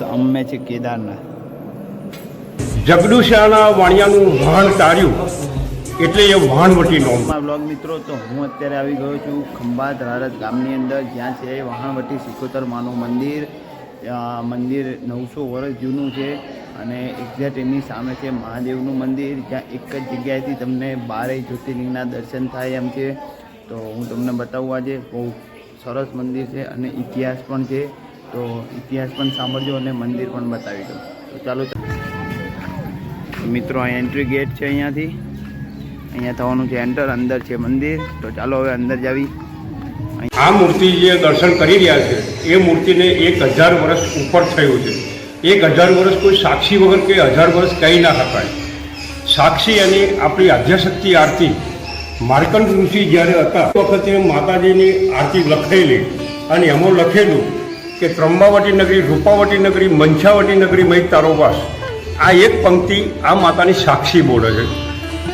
સામે છે કેદારનાથ. જગડુશાના વાણિયાનું વહાણ તાર્યું એટલે એ વહાણવટી નોમ બ્લોગ મિત્રો તો હું અત્યારે આવી ગયો છું ખંભાત રારત ગામની અંદર જ્યાં છે વહાણવટી સિકોતર માનું મંદિર. મંદિર નવસો વર્ષ જૂનું છે અને એક્ઝેક્ટ એની સામે છે મહાદેવનું મંદિર. જ્યાં એક જ જગ્યાએથી તમને બારેય જ્યોતિર્લિંગના દર્શન થાય એમ છે. તો હું તમને બતાવું આજે બહુ સરસ મંદિર છે અને ઇતિહાસ પણ છે. તો ઇતિહાસ પણ સાંભળજો અને મંદિર પણ બતાવી દો. તો ચાલો મિત્રો અહીં એન્ટ્રી ગેટ છે અહીંયાથી. અહીંયા થવાનું છે એન્ટર અંદર છે મંદિર. તો ચાલો હવે અંદર જાવી. આ મૂર્તિ જે દર્શન કરી રહ્યા છે, એ મૂર્તિને એક હજાર વર્ષ ઉપર થયું છે. એક હજાર વર્ષ કોઈ સાક્ષી વગર કે હજાર વર્ષ કહી ના શકાય. સાક્ષી અને આપણી આધ્યાશક્તિ આરતી. માર્કંડ ઋષિ જ્યારે હતા વખતે માતાજીની આરતી લખેલી અને એમાં લખેલું કે ત્રંબાવટી નગરી, રૂપાવટી નગરી, મંછાવટી નગરી મય તારોવાસ આ એક પંક્તિ આ માતાની સાક્ષી બોલે છે.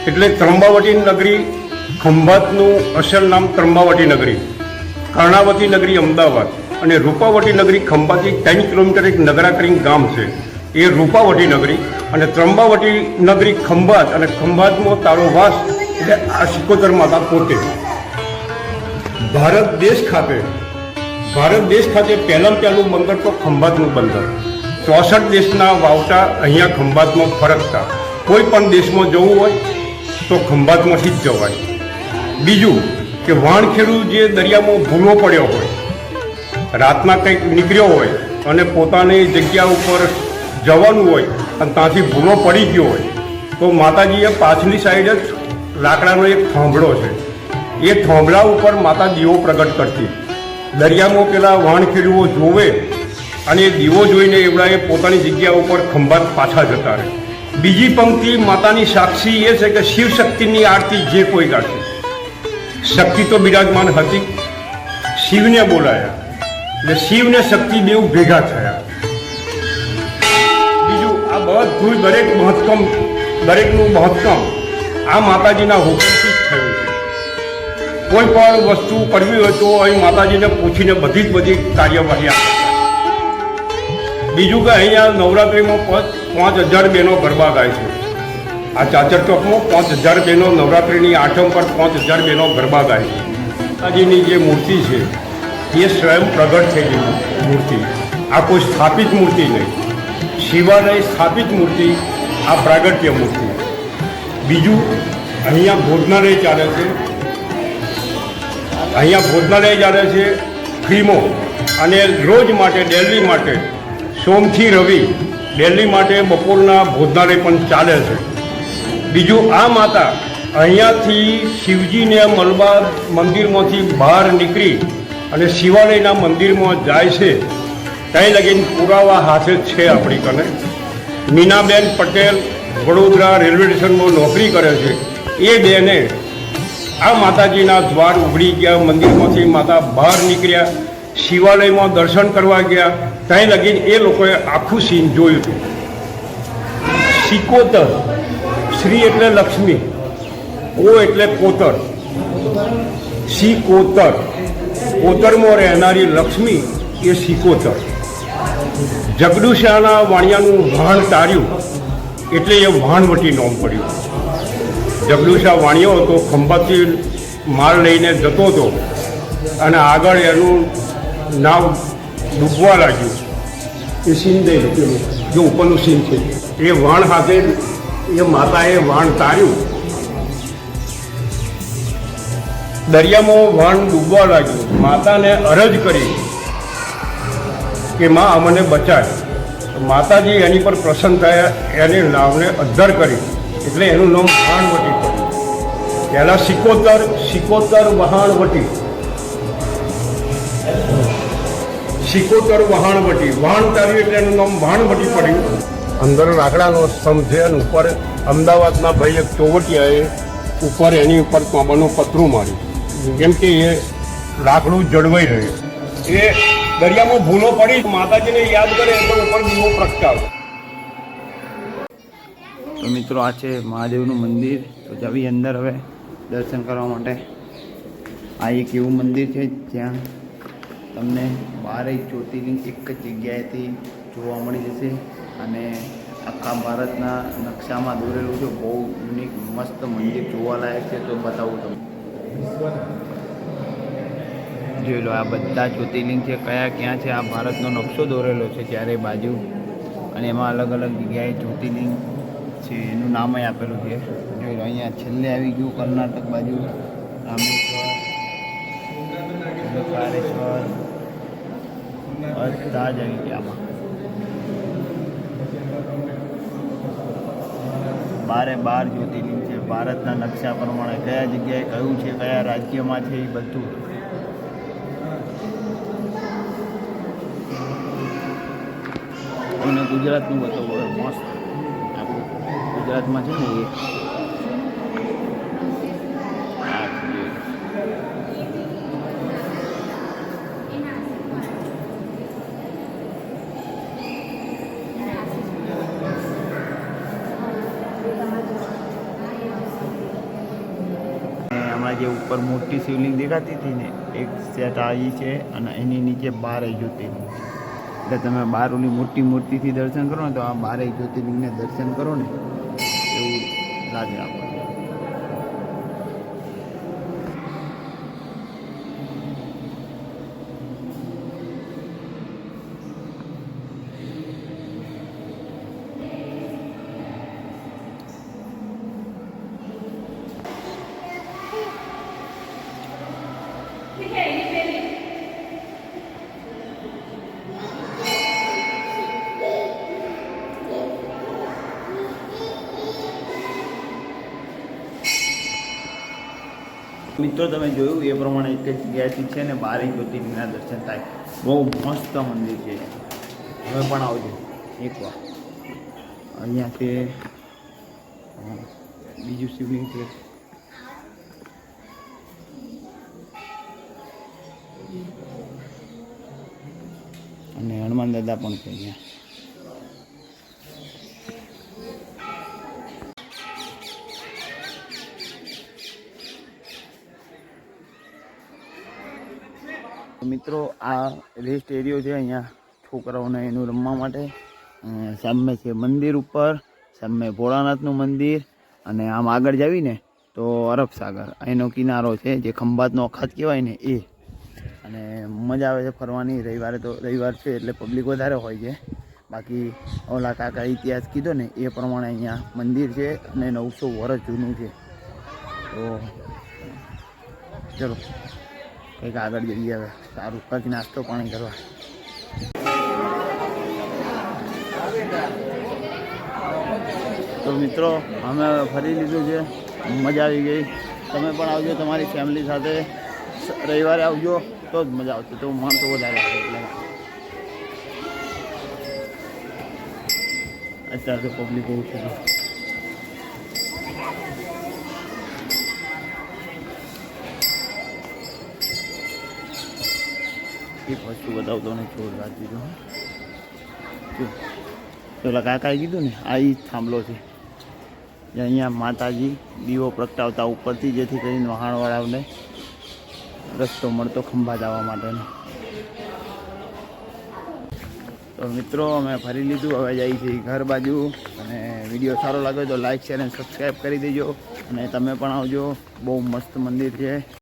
એટલે ત્રંબાવટી નગરી ખંભાતનું અસલ નામ ત્રંબાવટી નગરી. કર્ણાવતી નગરી અમદાવાદ અને રૂપાવટી નગરી ખંભાતથી ત્રણ કિલોમીટર એક નગરા કરીને ગામ છે. એ રૂપાવટી નગરી અને ત્રંબાવટી નગરી ખંભાત અને ખંભાતનો તારો વાસ એટલે આ સિકોતર માતા પોતે. ભારત દેશ ખાતે ભારત દેશ ખાતે પહેલાં પહેલું બંદર તો ખંભાતનું બંદર. ચોસઠ દેશના વાવટા અહીંયા ખંભાતમાં ફરકતા. કોઈ પણ દેશમાં જવું હોય તો ખંભાતમાંથી જ જવાય. બીજું કે વાણખેડુ જે દરિયામાં ભૂલો પડ્યો હોય, રાતના કંઈક નીકળ્યો હોય અને પોતાની જગ્યા ઉપર જવાનું હોય અને ત્યાંથી ભૂલો પડી ગયો હોય, તો માતાજીએ પાછલી સાઈડ જ લાકડાનો એક થાંભલો છે. એ થાંભલા ઉપર માતા દીવો પ્રગટ કરતી. દરિયામાં પેલા વાણખેડુઓ જોવે અને દીવો જોઈને એવડાએ પોતાની જગ્યા ઉપર ખંભાત પાછા જતા રહે. બીજી પંક્તિ માતાની સાક્ષી એ છે કે શિવ શક્તિની આરતી જે કોઈ ગાશે. શક્તિ તો બિરાજમાન હતી. શિવને બોલાયા. એટલે શિવને શક્તિ દેવ ભેગા થયા. બીજું, આ બધું દરેક મહત્તમ, દરેકનું મહત્તમ. આ માતાજીના હુકમથી કોઈ પણ વસ્તુ કરવી હોય તો અહીં માતાજીને પૂછીને બધી જ બધી કાર્યવાહી આપે બીજું કે અહીંયા નવરાત્રિમાં પાંચ હજાર બહેનો ગરબા ગાય છે. આ ચાચર ચોકમાં પાંચ હજાર બહેનો નવરાત્રિની આઠમ પર પાંચ હજાર બહેનો ગરબા ગાય છે. માતાજીની જે મૂર્તિ છે, એ સ્વયં પ્રગટ થયેલી મૂર્તિ. આ કોઈ સ્થાપિત મૂર્તિ નહીં. શિવાલય સ્થાપિત મૂર્તિ, આ પ્રાગટ્ય મૂર્તિ. બીજું, અહીંયા ભોજનાલય ચાલે છે. અહીંયા ભોજનાલય ચાલે છે ફિલ્મો અને રોજ માટે ડેલી માટે, સોમથી રવિ ડેલી માટે બપોરના ભોજનાલય પણ ચાલે છે. બીજું આ માતા અહીંયાથી શિવજીને મલબા મંદિરમાંથી બહાર નીકળી અને શિવાલયના મંદિરમાં જાય છે. ત્યાં લગીને પુરાવા હાથે છે આપણી કને મીનાબેન પટેલ વડોદરા રેલવે સ્ટેશનમાં નોકરી કરે છે. એ બેને આ માતાજીના દ્વાર ઉઘડી ગયા, મંદિરમાંથી માતા બહાર નીકળ્યા, શિવાલયમાં દર્શન કરવા ગયા. ત્યાં લગીને એ લોકોએ આખું સીન જોયું હતું. સિકોતર, શ્રી એટલે લક્ષ્મી, ઓ એટલે કોતર. સિકોતર, કોતરમાં રહેનારી લક્ષ્મી એ સિકોતર. જગડુશાના વાણિયાનું વહાણ તાર્યું, એટલે એ વહાણવટી નોમ પડ્યું. જગડુશા વાણિયો હતો, ખંભાતથી માલ લઈને જતો હતો અને આગળ એનું નાવ ડૂબવા લાગ્યું. એ સીન પેલું જો ઉપરનું સીન છે. એ વાણ સાથે એ માતાએ વાણ તાર્યું. દરિયામાં વાણ ડૂબવા લાગ્યું. માતાને અરજ કરી કે માં અમને બચાય માતાજી એની પર પ્રસન્ન થયા, એને નાવને અદ્ધર કરી. એટલે એનું નામ વહાણવટી પડ્યું પહેલાં સિકોતર સિકોતર વહાણવટી. સિકોતર વહાણવટી. વહાણ તાર્યું એટલે એનું નામ વહાણવટી પડ્યું. અંદર લાકડાનો સ્તંભ છે અને ઉપર અમદાવાદના ભાઈ એક ચોવટિયાએ ઉપર એની ઉપર કોબાનું પતરું માર્યું. કેમ કે એ લાકડું જળવાઈ રહ્યું. એ દરિયામાં ભૂલો પડી, માતાજીને યાદ કરે એટલે ઉપર દીવો પ્રગટાવે. તો મિત્રો આ છે મહાદેવનું મંદિર. તો જવી અંદર હવે દર્શન કરવા માટે. આ એક એવું મંદિર છે જ્યાં તમને બારેય જ્યોતિર્લિંગ એક જ જગ્યાએથી જોવા મળી જશે. અને આખા ભારતના નકશામાં દોરેલું છે. બહુ યુનિક મસ્ત મંદિર જોવાલાયક છે. તો બતાવું તમને. જોઈ લો, આ બધા જ્યોતિર્લિંગ છે. કયા ક્યાં છે? આ ભારતનો નકશો દોરેલો છે. ચારે બાજુ. અને એમાં અલગ અલગ જગ્યાએ જ્યોતિર્લિંગ છે એનું નામ આપેલું છે. જોઈ અહીંયા છેલ્લે આવી ગયું કર્ણાટક બાજુ. રામેશ્વર કારેશ્વર બધા જ આવી ગયા આમાં. બારે બાર જ્યોતિર્લિંગ છે. ભારતના નકશા પ્રમાણે કયા જગ્યાએ કયું છે, કયા રાજ્યમાં છે એ બધું. અને ગુજરાતનું બતાવો મસ્ત. ગુજરાતમાં છે ને એ. જે ઉપર મોટી શિવલિંગ દેખાતી હતી ને, એક સેટ આવી છે અને એની નીચે બારે જ્યોતિર્લિંગ એટલે તમે બાર ઓલી મોટી મૂર્તિથી દર્શન કરો ને, તો આ બારે જ્યોતિર્લિંગને દર્શન કરો ને 大姐夫 મિત્રો, તમે જોયું એ પ્રમાણે એક જ જગ્યાએથી છે ને બારે જ્યોતિર્લિંગના દર્શન થાય. બહુ મસ્ત મંદિર છે. હવે પણ આવજો. એકવાર અહીંયા છે બીજું શિવલિંગ છે. અને હનુમાન દાદા પણ છે અહીંયા. મિત્રો, આ રેસ્ટ એરિયો છે અહીંયા છોકરાઓને એનું રમવા માટે. સામે છે મંદિર ઉપર, સામે ભોળાનાથનું મંદિર અને આમ આગળ જાવીને તો અરબ સાગર. અહીંનો કિનારો છે, જે ખંભાતનો અખાત કહેવાય ને એ. અને મજા આવે છે ફરવાની. રવિવારે તો રવિવાર છે એટલે પબ્લિક વધારે હોય છે. બાકી ઓલા કાકા ઇતિહાસ કીધો ને એ પ્રમાણે અહીંયા મંદિર છે અને નવસો વર્ષ જૂનું છે. તો ચલો. કંઈક આગળ જઈએ હવે. સારું, કંઈક નાસ્તો પાણી કરવા. તો મિત્રો, અમે ફરી લીધું છે. મજા આવી ગઈ. તમે પણ આવજો તમારી ફેમિલી સાથે. રવિવારે આવજો, તો જ મજા આવશે. તો માણસો વધારે આવશે એટલે. અત્યારે તો પબ્લિક બહુ છે. એક વસ્તુ બતાવું તમને રાખી દીધો જો, પેલા કાકાએ કીધું ને, આ ઈ થાંભલો છે. અહીંયા માતાજી દીવો પ્રગટાવતા ઉપરથી, જેથી કરીને વહાણવાળાઓને રસ્તો મળતો ખંભા જવા માટેનો. તો મિત્રો, અમે ફરી લીધું, હવે જઈએ છીએ ઘર બાજુ. અને વીડિયો સારો લાગે તો લાઈક, શેર, અને સબસ્ક્રાઈબ કરી દેજો. અને તમે પણ આવજો. બહુ મસ્ત મંદિર છે.